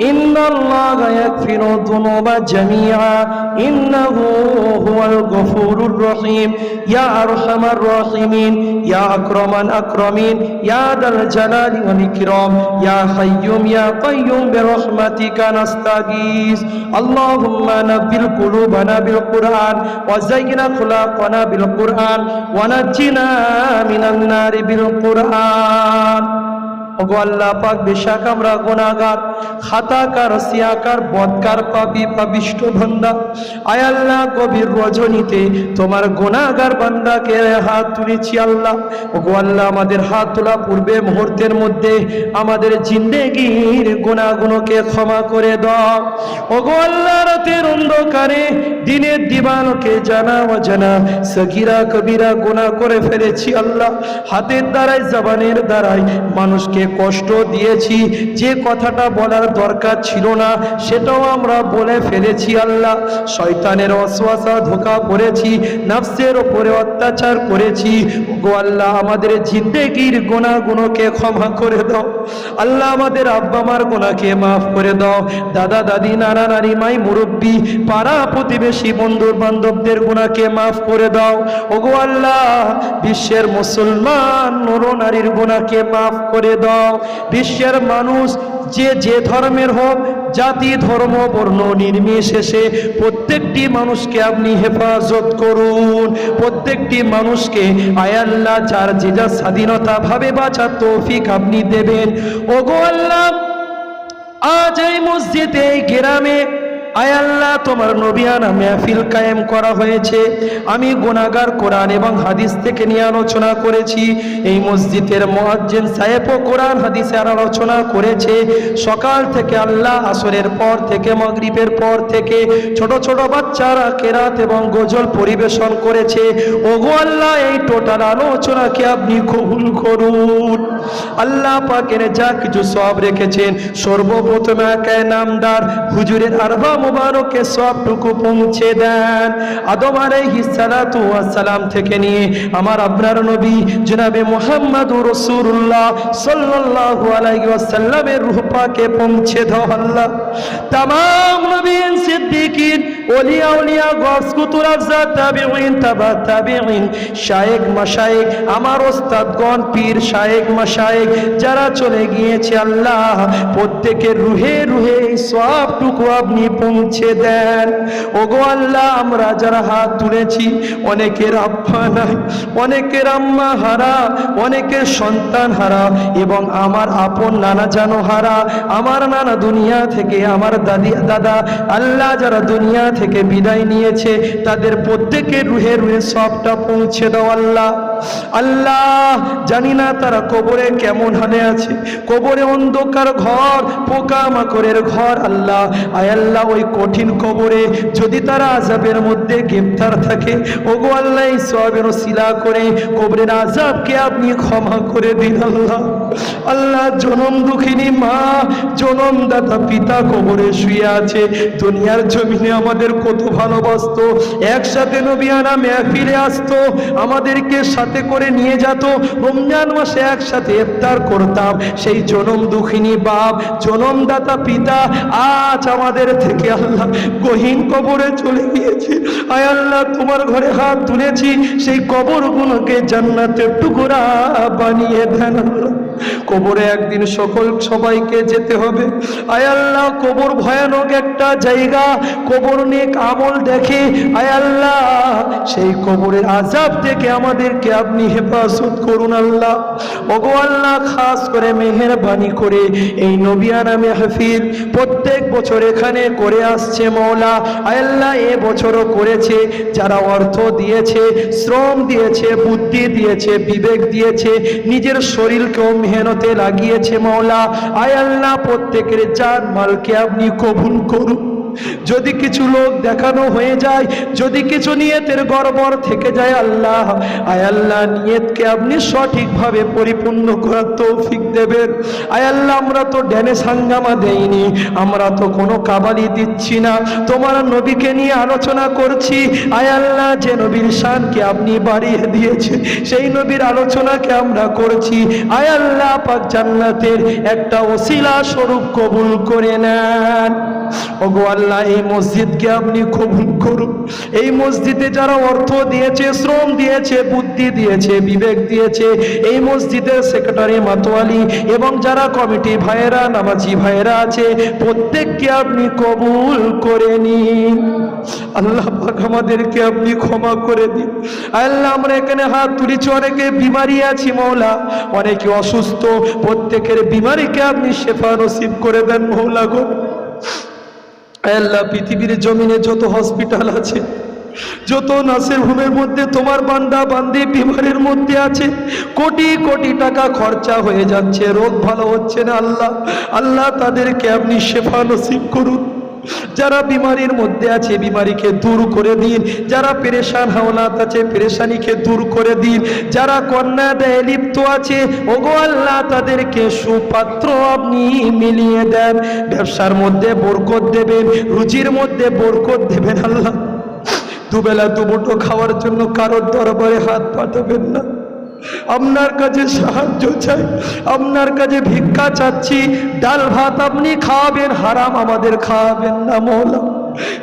إن الله يغفر الذنوب جميعا إنه هو الغفور الرحيم يا أرحم الراحمين يا أكرم الأكرمين يا ذا الجلال والإكرام يا حي يا قيوم برحمتك نستغيث اللهم نبل قلوبنا بالقرآن وزين أخلاقنا بالقرآن ونجنا من النار بالقرآن পাক সিয়াকার তোমার গুনাহগার বান্দাকে হাত তুলেছি আল্লাহ। ওগো আমাদের হাত তোলা পূর্বে মুহূর্তের মধ্যে আমাদের জিন্দেগির গুনাহগুলোকে ক্ষমা করে দাও। ওগো আল্লাহ, রাতের অন্ধকারে দিনের দিবালোকে জানা অজানা, সগিরা কবিরা গুনাহ করে ফেলেছি আল্লাহ। হাতের দ্বারাই জবানের দ্বারাই মানুষকে কষ্ট দিয়েছি। যে কথাটা বলার দরকার ছিল না, সেটাও আমরা বলে ফেলেছি আল্লাহ। শয়তানের অশ্বাসা ধোকা পড়েছি নফসের ওপরে অত্যাচার করেছি। গো আল্লাহ, আমাদের জিন্দেগির গোনাগুলোকে ক্ষমা করে দাও। আল্লাহ, আমাদের আব্বা মার গোনাকে মাফ করে দাও। দাদা, দাদি, নানা নারী মাই মুরব্বী, পাড়া প্রতিবেশী বন্ধু বান্ধবদের গুণাকে মাফ করে দাও। ওগো আল্লাহ, বিশ্বের মুসলমান নর নারীর গুণাকে মাফ করে দাও। বিশ্বের মানুষ যে যে ধর্মের হোক, জাতি, ধর্ম, বর্ণ, নির্বিশেষে প্রত্যেকটি মানুষকে আপনি হেফাজত করুন। প্রত্যেকটি মানুষকে আয়াল্লাহ যার যে যার স্বাধীনতা ভাবে বাঁচার তৌফিক আপনি দেবেন। ওগো আল্লাহ, আজ এই মসজিদে, এই গ্রামে আয় আল্লাহ, তোমার নবিয়ানা মেহফিল কায়েম করা হয়েছে। আমি গোনাগার কোরআন এবং হাদিস থেকে নিয়ে আলোচনা করেছি। এই মসজিদের মোয়াজ্জেন সাহেবও কোরআন হাদিসের আলোচনা করেছে। সকাল থেকে আল্লাহ, আসরের পর থেকে, মগরিবের পর থেকে ছোট ছোট বাচ্চারা কেরাত এবং গজল পরিবেশন করেছে। ওগো আল্লাহ, এই টোটাল আলোচনাকে আপনি কবুল করুন। আল্লাহ পাকের যা কিছু সব রেখেছেন, সর্বপ্রথম একায় নামদার হুজুরের আরবা মুবারকে সবটুকু পৌঁছে দেন। আদম সালাম থেকে নিয়ে আমার আপনার নবী জনাবে মোহাম্মদ রসুল্লাহ সাল্লাহ আলাইসাল্লামের রূপাকে পৌঁছে দাও আল্লাহ। তাম নবীন সিদ্দিকীর ওলিয়া উলিয়া গস কুতুর আফজা তাবিঈন, তাবা তাবিঈন। শায়েখ মাশায়েখ আমার ওস্তাদগণ, পীর শায়েখ মাশায়েখ যারা চলে গিয়েছে আল্লাহ, প্রত্যেকের রুহে রুহে সবটুকু আপনি পৌঁছে দেন। ওগো আল্লাহ, আমরা যারা হাত তুলেছি, অনেকের আব্বা অনেকের আম্মা হারা, অনেকের সন্তান হারা, এবং আমার আপন নানা জানো হারা আমার নানা দুনিয়া থেকে আমার দাদি, দাদা, আল্লাহ যারা দুনিয়া থেকে বিদায় নিয়েছে, তাদের প্রত্যেকের রুহে রুহে সবটা পৌঁছে দাও আল্লাহ। আল্লাহ, জানি না তারা কবরে কেমন হালে আছে। কবরে অন্ধকার ঘর, পোকা মাকড়ের ঘর আল্লাহ। আয় আল্লাহ, ওই কঠিন কবরে যদি তারা আজাবের মধ্যে গ্রেপ্তার থাকে, ওগো আল্লাহ, এই সবের শিলা করে কবরের আজাবকে আপনি ক্ষমা করে দিন আল্লাহ। আল্লাহ, জনম দুঃখিনী মা জনম দাতা পিতা কবরে শুয়ে আছে, দুনিয়ার জমিনে আমাদের কত ভালোবাসতো, একসাথে নবিয়ানা মেহফিলে আসতো, আমাদেরকে সাথে করে নিয়ে যেত, রমজান মাসে একসাথে ইফতার করতাম। সেই জনম দুঃখিনী বাপ জনমদাতা পিতা, আজ আমাদের থেকে আল্লাহ গহীন কবরে চলে গিয়েছে। আয় আল্লাহ, তোমার ঘরে হাত তুলেছি, সেই কবরগুলোকে জান্নাতের টুকরা বানিয়ে দেন আল্লাহ। কবরে একদিন সকল, সবাইকে যেতে হবে। আয় আল্লাহ, কবর ভয়ানক একটা জায়গা। কবর নেক আমল দেখে, আয় আল্লাহ, সেই কবরের আজাব থেকে আমাদেরকে আপনি হেফাজত করুন আল্লাহ। ওগো আল্লাহ, খাস করে মেহেরবানি করে এই নবিয়ানা মেহফিল প্রত্যেক বছর এখানে করে আসছে মৌলা আয় আল্লাহ, এ বছরও করেছে, যারা অর্থ দিয়েছে, শ্রম দিয়েছে, বুদ্ধি দিয়েছে, বিবেক দিয়েছে, নিজের শরীরকেও মেহনতে লাগিয়েছে মৌলা আয় আল্লাহ প্রত্যেকের জান মালকে আপনি কবুল করুন। যদি কিছু লোক দেখানো হয়ে যায়, যদি কিছু নিয়তের গড়বড় থেকে যায় আল্লাহ, আয় আল্লাহ, নিয়তকে আপনি সঠিকভাবে পরিপূর্ণ করার তৌফিক দেবেন। আয় আল্লাহ, আমরা তো ড্যানে সাঙ্গামা দেইনি, আমরা তো কোনো কাবালি দিচ্ছি না, তোমার নবীকে নিয়ে আলোচনা করছি। আয় আল্লাহ, যে নবীর শানকে আপনি বাড়িয়ে দিয়েছে সেই নবীর আলোচনাকে আমরা করছি। আয় আল্লাহ, পাক জান্নাতের একটা ওসিলা স্বরূপ কবুল করে নেন। ওগো আল্লাহ, এই মসজিদকে আপনি কবুল করুন। এই মসজিদে যারা অর্থ দিয়েছে, শ্রম দিয়েছে, বুদ্ধি দিয়েছে, বিবেক দিয়েছে, এই মসজিদের সেক্রেটারি মাতোয়ালি এবং যারা কমিটি ভাইয়েরা, নামাজি ভাইয়েরা আছে, প্রত্যেককে আপনি কবুল করে নিন। আল্লাহ পাক আমাদেরকে আপনি ক্ষমা করে দিন। আল্লাহ, আমরা এখানে হাত তুলেছি, অনেকে বিমারি আছি মৌলা, অনেকে অসুস্থ, প্রত্যেকের বিমারিকে আপনি শেফা নসিব করে দেন মৌলা গো। আল্লাহ, পৃথিবীর জমিনে যত হসপিটাল আছে, যত নাসের হোমের মধ্যে তোমার বান্দা বান্দি বিমারের মধ্যে আছে, কোটি কোটি টাকা খরচা হয়ে যাচ্ছে, রোগ ভালো হচ্ছে না, আল্লাহ আল্লাহ তাদেরকে আপনি শেফা নসিব করুন। যারা বিমারির মধ্যে আছে, বিমারিকে দূর করে দিন। যারা পেরেশান হাওলাত আছে, পেরেশানিকে দূর করে দিন। যারা কন্যা দেয়, লিপ্ত আছে, ওগো আল্লাহ, তাদেরকে সুপাত্র আপনি মিলিয়ে দেন। ব্যবসার মধ্যে বরকত দেবেন রুচির মধ্যে বরকত দেবেন আল্লাহ। দুবেলা দুমুঠো খাওয়ার জন্য কারোর দরবারে হাত পাঠাবেন না। আপনার কাছে সাহায্য চাই, আপনার কাছে ভিক্ষা চাচ্ছি, ডাল ভাত আপনি খাওয়াবেন হারাম আমাদের খাওয়াবেন না মৌলা।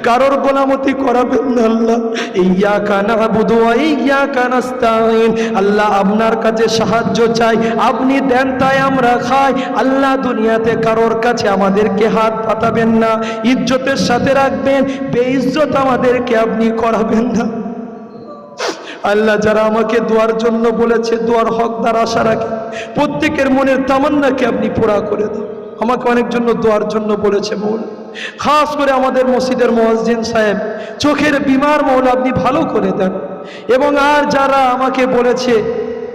কারোর গোলামতি করাবেন আল্লাহ। ইয়া কানা বুধু ইয়া কানাস্তাইন আল্লাহ আপনার কাছে সাহায্য চাই, আপনি দেন তাই আমরা খাই। আল্লাহ দুনিয়াতে কারোর কাছে আমাদেরকে হাত পাতাবেন না, ইজ্জতের সাথে রাখবেন, বেইজ্জত আমাদেরকে আপনি করাবেন না। আল্লাহ যারা আমাকে দোয়ার জন্য বলেছে, দোয়ার হকদার আশা রাখে, প্রত্যেকের মনের তামান্নাকে আপনি পোড়া করে দাও। আমাকে অনেক জন্য দোয়ার জন্য বলেছে মৌল। খাস করে আমাদের মসজিদের মসজিদ সাহেব, চোখের বিমার মৌল আপনি ভালো করে দেন। এবং আর যারা আমাকে বলেছে,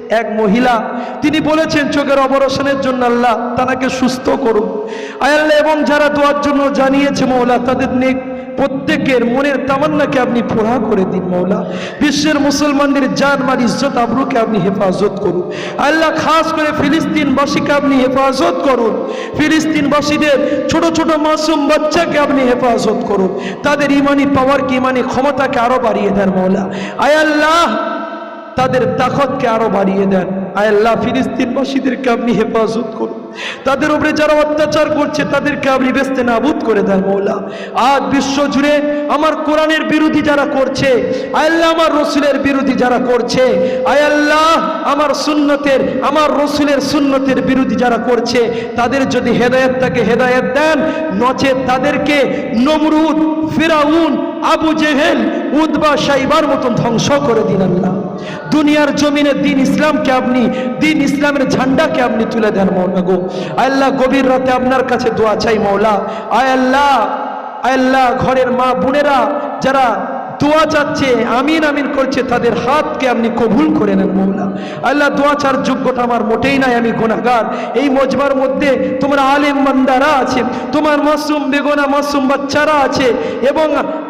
এক মহিলা, তিনি বলেছেন, চোখের অপারেশনের জন্য আল্লাহ তাকে সুস্থ করুন। আল্লাহ, এবং যারা দোয়ার জন্য জানিয়েছে মৌলা, তাদের নেক প্রত্যেকের মনের তামান্নাকে আপনি পোড়া করে দিন, মৌলা। বিশ্বের মুসলমানদের জান মাল ইজ্জত আবরুকে আপনি হেফাজত করুন। আল্লাহ খাস করে ফিলিস্তিনবাসীকে আপনি হেফাজত করুন। ফিলিস্তিনবাসীদের ছোট ছোট মাসুম বাচ্চাকে আপনি হেফাজত করুন। তাদের ইমানি পাওয়ারকে ইমানি ক্ষমতাকে আরও বাড়িয়ে দেন, মৌলা। আয় আল্লাহ তাদের তাকতকে আরও বাড়িয়ে দেন। আল্লাহ, ফিলিস্তিনবাসীদেরকে আপনি হেফাজত করুন। তাদের উপরে যারা অত্যাচার করছে, তাদেরকে আপনি বেস্তে নাবুদ করে দেন, মৌলা। আজ বিশ্ব জুড়ে আমার কোরআনের বিরোধী যারা করছে আল্লাহ, আমার রসুলের বিরোধী যারা করছে আল্লাহ, আমার সুন্নতের, আমার রসুলের সুন্নতের বিরোধী যারা করছে, তাদের যদি হেদায়ত তাকে হেদায়ত দেন। নচে তাদেরকে নমরুদ, ফিরাউন আবু জেহেল উদ্বা সাইবার মতন ধ্বংস করে দিন আল্লাহ। দুনিয়ার জমিনে দিন ইসলামকে আপনি, দিন ইসলামের ঝান্ডাকে আপনি তুলে দেন মৌলা গো। আল্লাহ গভীর রাতে আপনার কাছে দোয়া চাই মৌলা। আয় আল্লাহ আল্লাহ, ঘরের মা বোনেরা যারা দোয়া চাচ্ছে, আমিন আমিন করছে, তাদের হাতকে আপনি কবুল করে নেন মৌলা। আল্লাহ দোয়া চার যোগ্যতা আমার মোটেই নাই, আমি গুণাগার এই মজবার মধ্যে তোমার আলেম বান্দারা আছে, তোমার মাসুম বেগোনা মাসুম বাচ্চারা আছে, এবং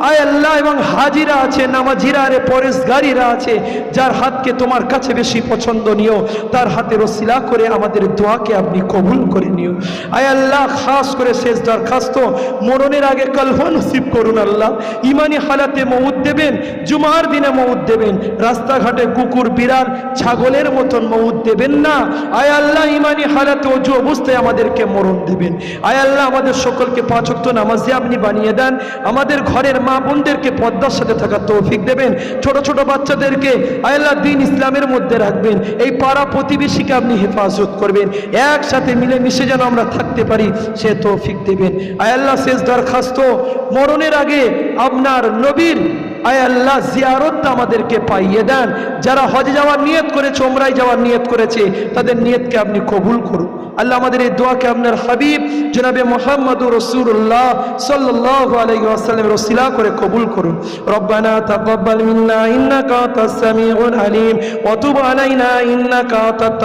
আয় আল্লাহ এবং হাজিরা আছে, নামাজিরা আরে পরেশগারীরা আছে, যার হাতকে তোমার কাছে বেশি পছন্দনীয় তার হাতে রসিলা করে আমাদের দোয়াকে আপনি কবুল করে নিও। আয় আল্লাহ, খাস করে শেষ দরখাস্ত, মরণের আগে কলফা নসিব করুন আল্লাহ। ইমানি হালাতে মৌত দেবেন, জুমার দিনে মৌত দেবেন, রাস্তাঘাটে কুকুর, বিড়াল, ছাগলের মতন মৌত দেবেন না। আয় আল্লাহ, ইমানি হালাতে অজু অবস্থায় আমাদেরকে মরণ দেবেন। আয় আল্লাহ, আমাদের সকলকে পাঁচক্ত নামাজে আপনি বানিয়ে দেন। আমাদের ঘরের মা বোনদেরকে পদ্মার সাথে থাকার তৌফিক দেবেন। ছোট ছোট বাচ্চাদেরকে আয় আল্লাহ, দিন ইসলামের মধ্যে রাখবেন। এই পাড়া প্রতিবেশীকে আপনি হেফাজত করবেন। একসাথে মিলে মিশে যেন আমরা থাকতে পারি, সে তৌফিক দেবেন। আয় আল্লাহ, শেষ দরখাস্ত মরণের আগে আপনার নবীর আয় আল্লাহ, জিয়ারত আমাদেরকে পাইয়ে দেন। যারা হজে যাওয়ার নিয়ত করেছে ওমরাই যাওয়ার নিয়ত করেছে, তাদের নিয়তকে আপনি কবুল করুন। আল্লাহ আমাদের এই দোয়াকে আপনার হাবিব জনাবে মোহাম্মদুর রসুল্লাহ সাল্লাহ আলাইহি ওয়াসাল্লামের ওসিলা করে কবুল করুন। রব্বানা তাকাব্বাল ওয়া তুব আলাইনা ইন্নাকা আনতাত